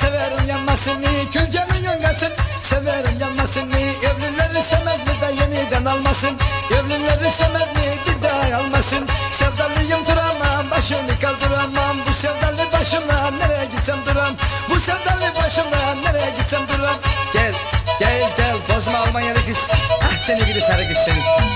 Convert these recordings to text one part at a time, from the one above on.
severim yanmasını. Külgenin yöngesini severim yanmasını. Evliler istemez mi de yeniden almasın. Evliler istemez mi bir daha almasın. Sevdalıyım duramam başını kaldıramam. Bu sevdalı başımla nereye gitsem duram. Bu sevdalı başımla nereye gitsem duram. Gel gel gel bozma Almanyalı kız. Ah seni gidi sarı kız seni.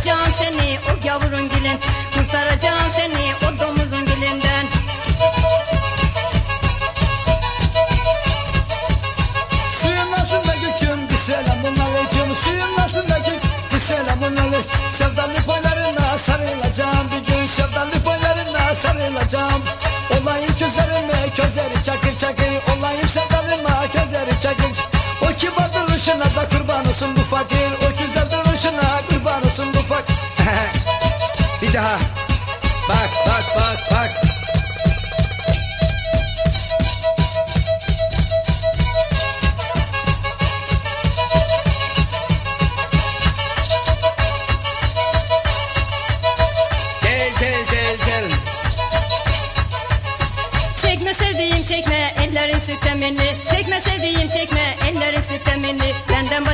Kurtaracağım seni o gavurun dilin Kurtaracağım seni o domuzun dilinden Suyun altında göküm bir selamun aleyküm. Suyun altındaki bir selamun aleyküm Sevdalı boylarına sarılacağım. Bir gün Sevdalı boylarına sarılacağım. Olayım gözlerime gözleri çakır çakır. Olayım sevdalıma gözleri çakır çakır. O kibar duruşuna da kurban olsun bu fakir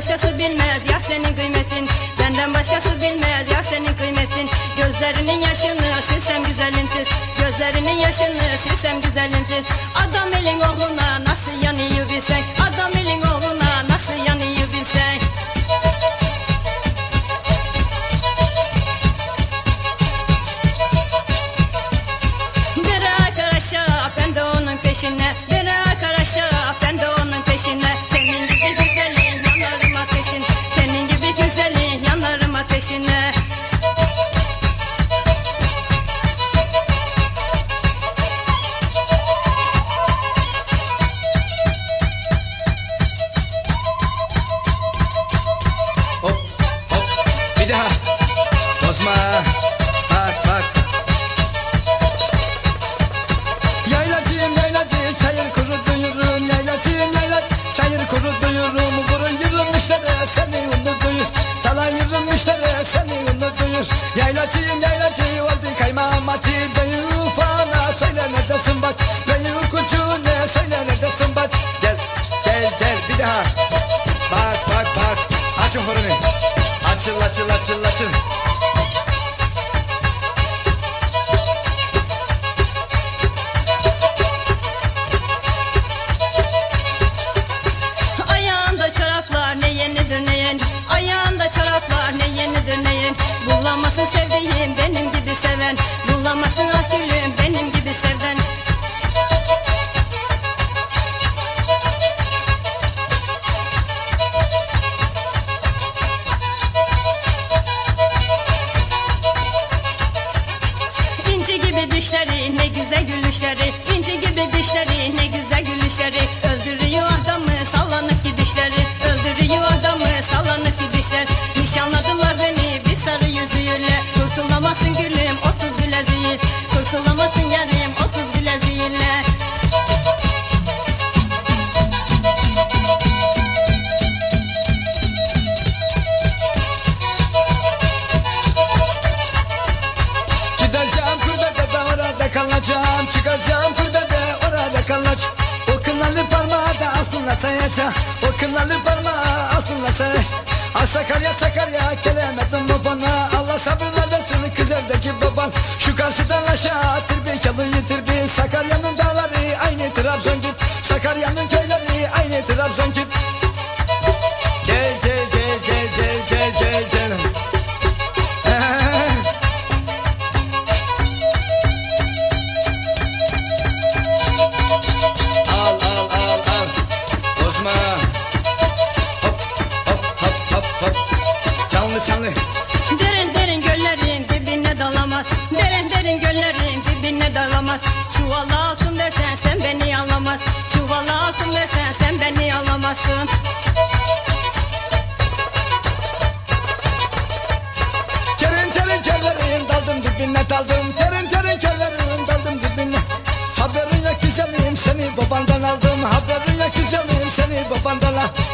başkası bilmez yar senin kıymetin. Benden başkası bilmez yar senin kıymetin. Gözlerinin yaşını silsem güzelimsiz. Gözlerinin yaşını silsem güzelimsiz. Adam elin oğluna nasıl yanıyor bilsen. Adam elin oğluna nasıl yanıyor bilsen. Bırak aşağı ben de onun peşine Bozma bak bak. Yaylacıyım yaylacı çayır kuru duyurum. Yaylacıyım yaylac çayır kuru duyurum. Vurun yırın işlere seni ünlü duyur. Talayırım işlere seni ünlü duyur. Yaylacıyım yaylacı oldu kaymağım acı. Benim ufana söyle neredesin bak. Benim kucu ne söyle neredesin bak. Gel gel gel bir daha. Bak bak bak. Açın horunu Açıl açıl açıl açıl Çıkacağım çıkacağım kulübede orada kalaç O kınalı parmağı da altınla sayacağım O kınalı parmağı altınla sayacağım Ah Sakarya Sakarya kelemedim babana. Allah sabırlar versin kız evdeki baban. Şu karşıdan aşağı bir kalı yitir bir. Sakarya'nın dağları aynı Trabzon git. Sakarya'nın köyleri aynı Trabzon git. Beni anlamazsın Terin terin kellerin daldım dibine daldım. Terin terin kellerin daldım dibine. Haberin yok güzelim seni babandan aldım. Haberin yok güzelim seni babandan aldım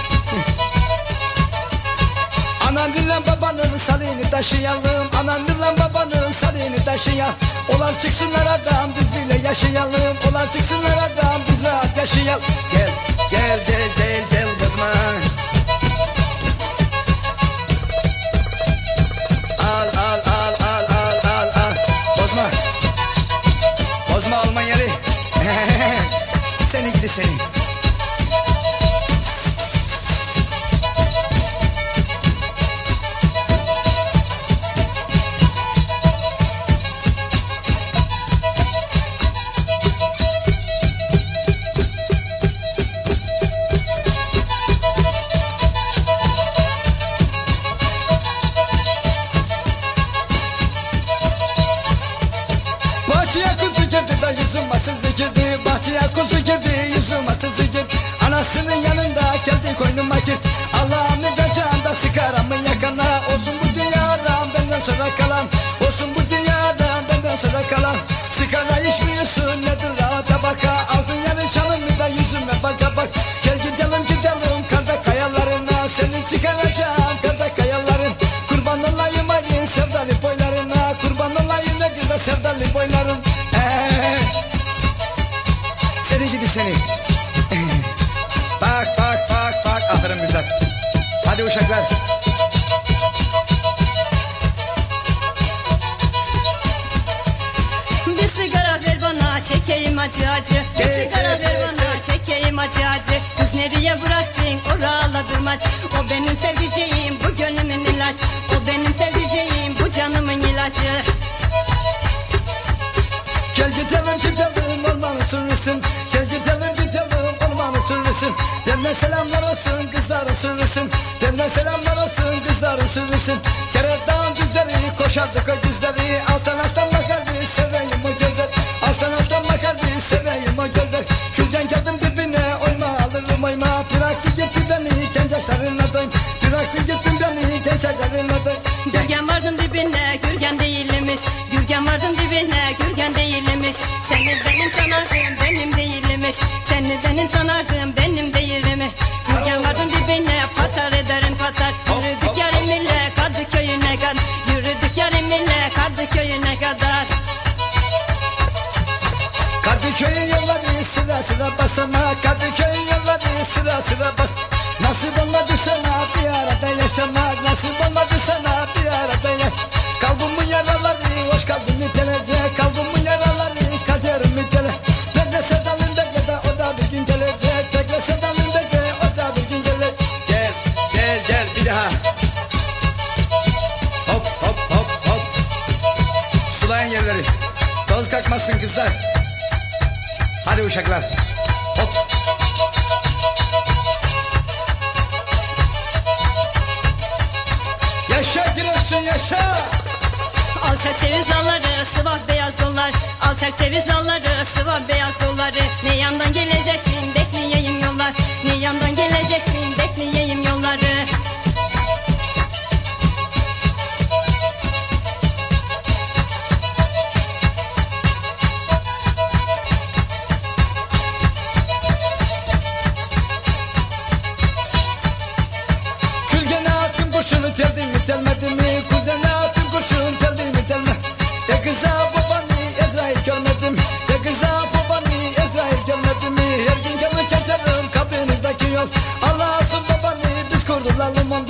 Anan dinlen babanın salini taşıyalım. Anan dinlen babanın salini taşıyalım Olar çıksınlar adam biz bile yaşayalım. Olar çıksınlar adam biz rahat yaşayalım. Gel gel gel gel Seni de yüzüm masızı girdi Bahçeye kuzu girdi yüzüm masızı girdi Anasının yanında geldi koynuma girdi Allah'ım ne diyeceğim da sıkaramın yakana. Olsun bu dünyadan benden sonra kalan. Olsun bu dünyadan benden sonra kalan. Sigara içmiyorsun nedir rahata baka. Aldın yarı çalımı da yüzüme baka bak. Gel gidelim gidelim karda kayalarına. Seni çıkaracağım Seni. Bak bak bak bak. Aferin güzel Hadi uşaklar. Bir sigara ver bana çekeyim acı acı. Bir sigara ver bana çekeyim acı acı. Kız nereye bıraktın? Orala durmaç. O benim sevdiceğim bu gönlümün ilaç. O benim sevdiceğim bu canımın ilacı. Gel gidelim gidelim. Ormanın sürüsün sürüsün Benden selamlar olsun kızların sürüsün Benden selamlar olsun kızların sürüsün Keredan düzleri koşardık o güzleri Alttan alttan bakardı seveyim o gözler? Alttan alttan bakardı seveyim o gözler? Külden geldim dibine oyma alırım oyma. Bıraktı gitti beni genç yaşlarına doyum. Bıraktı gittin beni genç yaşlarına doyum Seni benim sanardım benim Gürgen vardım dibine Patar ederim patar. Yürüdük yarimille Kadıköy'üne kadar. Yürüdük yarimille Kadıköy'üne kadar. Kadıköy'ün yolları sıra sıra basama Kadıköy'ün yolları sıra sıra bas. Nasip olmadı sana bir arada yaşamak. Nasip olmadı sana bir arada yaş. Kalbımın yaraları hoş kalbimi gelecek Yapmasın kızlar. Hadi uşaklar. Hop. Yaşa Giresun yaşa. Alçak ceviz dalları, sıvak beyaz kollar. Alçak ceviz dalları, sıvak beyaz kolları. Ne yandan geleceksin bekleyeyim yollar. Ne yandan geleceksin bekleyeyim Love them.